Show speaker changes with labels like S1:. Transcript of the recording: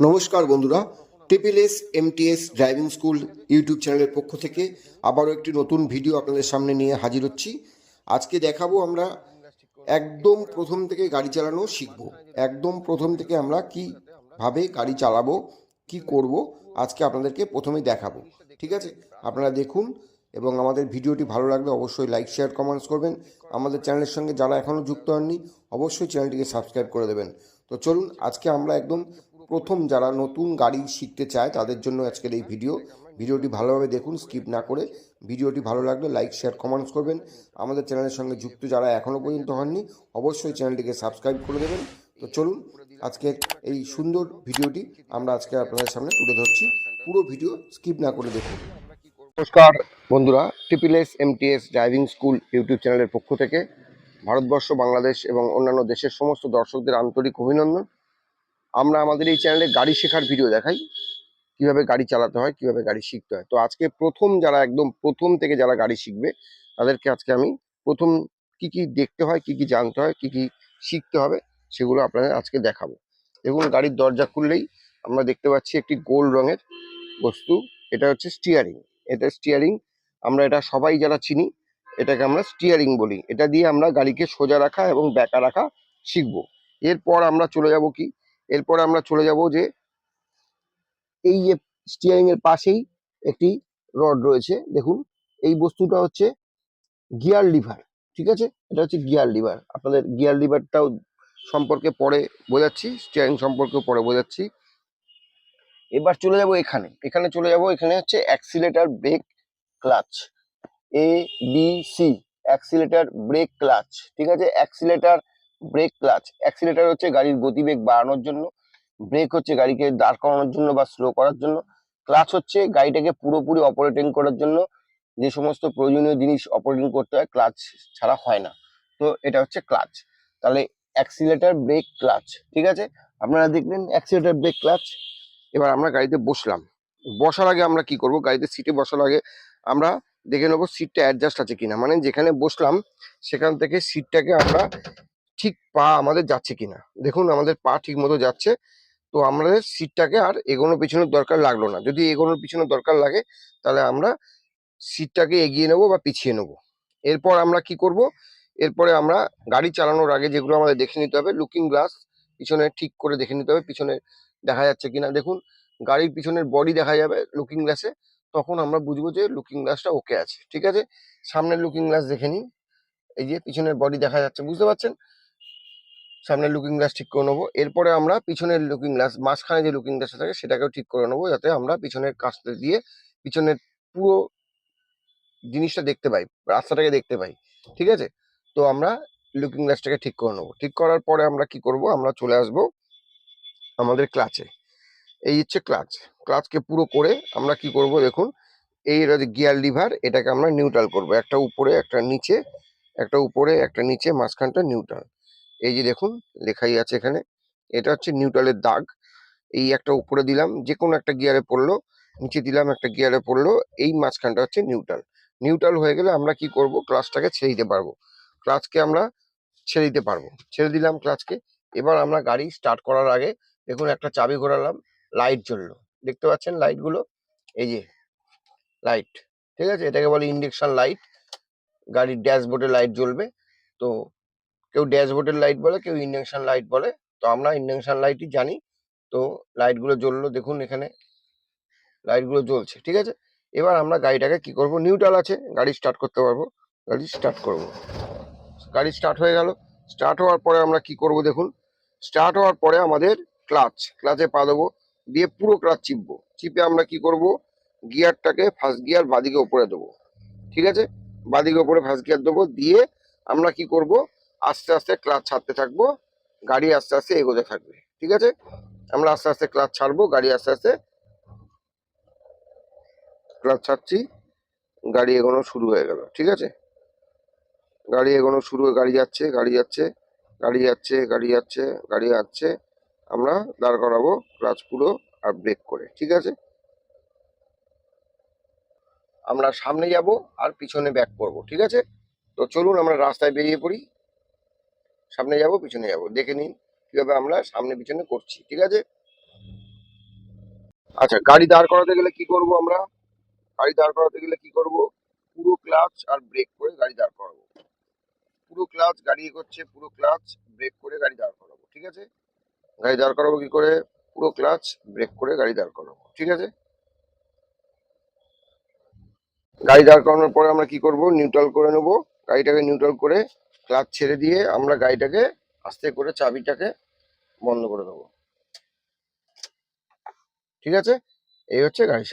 S1: নমস্কার বন্ধুরা triple S MTS driving school YouTube চ্যানেলের পক্ষ থেকে আবারও একটি নতুন ভিডিও আপনাদের সামনে নিয়ে হাজির হচ্ছি। আজকে দেখাবো আমরা একদম প্রথম থেকে গাড়ি চালানো শিখব। একদম প্রথম থেকে আমরা কীভাবে গাড়ি চালাবো, কি করব, আজকে আপনাদেরকে প্রথমেই দেখাবো। ঠিক আছে? আপনারা দেখুন এবং আমাদের ভিডিওটি ভালো লাগলে অবশ্যই লাইক, শেয়ার কমেন্টস করবেন। আমাদের চ্যানেলের সঙ্গে যারা এখনও যুক্ত হননি, অবশ্যই চ্যানেলটিকে সাবস্ক্রাইব করে দেবেন। তো চলুন, আজকে আমরা একদম প্রথম যারা নতুন গাড়ি শিখতে চায়, তাদের জন্য আজকের এই ভিডিও। ভিডিওটি ভালোভাবে দেখুন, স্কিপ না করে ভিডিওটি ভালো লাগলে লাইক, শেয়ার, কমেন্টস করবেন। আমাদের চ্যানেলের সঙ্গে যুক্ত যারা এখনও পর্যন্ত হননি, অবশ্যই চ্যানেলটিকে সাবস্ক্রাইব করে দেবেন। তো চলুন, আজকে এই সুন্দর ভিডিওটি আমরা আজকে আপনাদের সামনে তুলে ধরছি। পুরো ভিডিও স্কিপ না করে দেখুন। নমস্কার বন্ধুরা triple S MTS driving school YouTube চ্যানেলের পক্ষ থেকে। ভারতবর্ষ, বাংলাদেশ এবং অন্যান্য দেশের সমস্ত দর্শকদের আন্তরিক অভিনন্দন। আমরা আমাদের এই চ্যানেলে গাড়ি শেখার ভিডিও দেখাই। কীভাবে গাড়ি চালাতে হয়, কীভাবে গাড়ি শিখতে হয়। তো আজকে প্রথম যারা একদম প্রথম থেকে যারা গাড়ি শিখবে, তাদেরকে আজকে আমি প্রথম কি কি দেখতে হয়, কি কি জানতে হয়, কি কি শিখতে হবে, সেগুলো আপনাদের আজকে দেখাবো। দেখুন, গাড়ির দরজা খুললেই আমরা দেখতে পাচ্ছি একটি গোল রঙের বস্তু। এটা হচ্ছে স্টিয়ারিং এটা স্টিয়ারিং আমরা এটা সবাই যারা চিনি, এটাকে আমরা স্টিয়ারিং বলি। এটা দিয়ে আমরা গাড়িকে সোজা রাখা এবং ব্যাকা রাখা শিখব। এরপর আমরা চলে যাব কি? এরপর আমরা চলে যাব যে এই যে স্টিয়ারিং এর পাশেই একটি রড রয়েছে, দেখুন। এই বস্তুটা হচ্ছে গিয়ার লিভার ঠিক আছে? এটা হচ্ছে গিয়ার লিভার আপনাদের গিয়ার লিভারটাও সম্পর্কে পরে বোঝাচ্ছি স্টিয়ারিং সম্পর্কে পরে বোঝাচ্ছি। এবার চলে যাব এখানে। এখানে চলে যাব, এখানে হচ্ছে accelerator brake clutch A B C accelerator brake clutch ঠিক আছে? অ্যাক্সিলেটার ব্রেক ক্লাচ অ্যাক্সিলেটার হচ্ছে গাড়ির গতিবেগ বাড়ানোর জন্য ব্রেক হচ্ছে গাড়িকে দাঁড় করানোর জন্য বা স্লো করার জন্য ক্লাচ হচ্ছে গাড়িটাকে পুরোপুরি অপারেটিং করার জন্য, যে সমস্ত প্রয়োজনীয় জিনিস অপারেটিং করতে হয় ক্লাচ ছাড়া হয় না। তো এটা হচ্ছে ক্লাচ তাহলে অ্যাক্সিলেটার ব্রেক ক্লাচ ঠিক আছে? আপনারা দেখলেন অ্যাক্সিলেটার ব্রেক ক্লাচ এবার আমরা গাড়িতে বসলাম। বসার আগে আমরা কি করব? গাড়িতে সিটে বসার আগে আমরা দেখে নেব সিটটা অ্যাডজাস্ট আছে কিনা। মানে যেখানে বসলাম, সেখান থেকে সিটটাকে আমরা ঠিক পা আমাদের যাচ্ছে কিনা। দেখুন, আমাদের পা ঠিক মতো যাচ্ছে, তো আমাদের সিটটাকে আর এগোনোর পিছনের দরকার লাগল না। যদি এগোনোর পিছনে দরকার লাগে, তাহলে আমরা সিটটাকে এগিয়ে নেব বা পিছিয়ে নেব। এরপর আমরা কি করব? এরপরে আমরা গাড়ি চালানোর আগে যেগুলো আমাদের দেখে নিতে হবে লুকিং গ্লাস পিছনে ঠিক করে দেখে নিতে হবে, পিছনে দেখা যাচ্ছে কিনা। দেখুন, গাড়ির পিছনের বডি দেখা যাবে লুকিং গ্লাসে তখন আমরা বুঝব যে লুকিং গ্লাসটা ওকে আছে। ঠিক আছে? সামনের লুকিং গ্লাস দেখে নিন। এই যে পিছনের বডি দেখা যাচ্ছে, বুঝতে পারছেন? সামনের লুকিং গ্লাস ঠিক করে নেব। এরপরে আমরা পিছনের লুকিং গ্লাস মাঝখানে যে লুকিং গ্লাসটা থাকে, সেটাকেও ঠিক করে নেব, যাতে আমরা পিছনের কাছতে দিয়ে পিছনের পুরো জিনিসটা দেখতে পাই, রাস্তাটাকে দেখতে পাই। ঠিক আছে? তো আমরা লুকিং গ্লাসটাকে ঠিক করে নেব। ঠিক করার পরে আমরা কি করব? আমরা চলে আসব আমাদের ক্লাচে এই হচ্ছে ক্লাচ ক্লাচকে পুরো করে আমরা কি করব? দেখুন, এই গিয়ার লিভার এটাকে আমরা নিউট্রাল করব। একটা উপরে, একটা নিচে, একটা উপরে, একটা নিচে, মাঝখানটা নিউট্রাল এই যে দেখুন, লেখাই আছে এখানে। এটা হচ্ছে নিউট্রালের দাগ। এই একটা উপরে দিলাম যে কোনো একটা গিয়ারে পড়ল, নিচে দিলাম, একটা গিয়ারে পড়ল, এই মাঝখানটা হচ্ছে নিউট্রাল। নিউট্রাল হয়ে গেলে আমরা কি করব? ক্লাসটাকে ছেড়ে দিতে পারব। ক্লাচকে আমরা ছেড়ে দিতে পারব। ছেড়ে দিলাম ক্লাচকে এবার আমরা গাড়ি স্টার্ট করার আগে দেখুন একটা চাবি ঘোরালাম লাইট জ্বললো। দেখতে পাচ্ছেন লাইটগুলো এই যে লাইট ঠিক আছে? এটাকে বলে ইন্ডেকশন লাইট গাড়ির ড্যাশবোর্ডে লাইট জ্বলবে। তো কেউ ড্যাশবোর্ডের লাইট বলে, কেউ ইন্ডেকশন লাইট বলে। তো আমরা ইন্ডেকশন লাইটই জানি। তো লাইটগুলো জ্বললো, দেখুন এখানে লাইটগুলো জ্বলছে, ঠিক আছে? এবার আমরা গাড়িটাকে কি করব? নিউট্রাল আছে, গাড়ি স্টার্ট করতে পারব। গাড়ি স্টার্ট করব। গাড়ি স্টার্ট হয়ে গেল। স্টার্ট হওয়ার পরে আমরা কি করব দেখুন? স্টার্ট হওয়ার পরে আমাদের ক্লাচ, ক্লাচে পা দেবো, দিয়ে পুরো ক্লাচ চিপবো। চিপে আমরা কি করব? গিয়ারটাকে ফার্স্ট গিয়ার বাদিকে ওপরে দেবো, ঠিক আছে? বাদিকে ওপরে ফার্স্ট গিয়ার দেবো, দিয়ে আমরা কি করব? আস্তে আস্তে ক্লাচ ছাড়তে থাকব, গাড়ি আস্তে আস্তে এগোতে থাকবে, ঠিক আছে? আমরা আস্তে আস্তে ক্লাচ ছাড়বো, গাড়ি আস্তে আস্তে ক্লাচ ছাড়ছি, গাড়ি এগোনো শুরু হয়ে গেল, ঠিক আছে? গাড়ি এগোনো শুরু, গাড়ি যাচ্ছে গাড়ি যাচ্ছে গাড়ি যাচ্ছে গাড়ি যাচ্ছে গাড়ি যাচ্ছে, আমরা দাঁড় করাবো ক্লাচ পুরো আর ব্রেক করে, ঠিক আছে? আমরা সামনে যাব আর পিছনে ব্যাক করব, ঠিক আছে? তো চলুন আমরা রাস্তায় বেরিয়ে পড়ি। সামনে যাব, পিছনে যাব। দেখে নিন কীভাবে আমরা সামনে পিছনে করছি, ঠিক আছে? আচ্ছা গাড়ি দাঁড় করাতে গেলে কি করব আমরা? গাড়ি দাঁড় করাতে গেলে কি করব? পুরো ক্লাচ আর ব্রেক করে গাড়ি দাঁড় করাবো। পুরো ক্লাচ, গাড়ি করছে পুরো ক্লাচ, ব্রেক করে গাড়ি দাঁড় করাবো, ঠিক আছে? গাড়ি দাঁড় করাবো কি করে? পুরো ক্লাচ, ব্রেক করে গাড়ি দাঁড় করাবো, ঠিক আছে? গাড়ি দাঁড় করানোর পরে আমরা কি করব? নিউট্রাল করে নেব। গাড়িটাকে নিউট্রাল করে ক্লাচ ছেড়ে দিয়ে আমরা গাড়িটাকে আস্তে করে চাবিটাকে বন্ধ করে দেবো। ঠিক আছে? এই হচ্ছে গাড়ি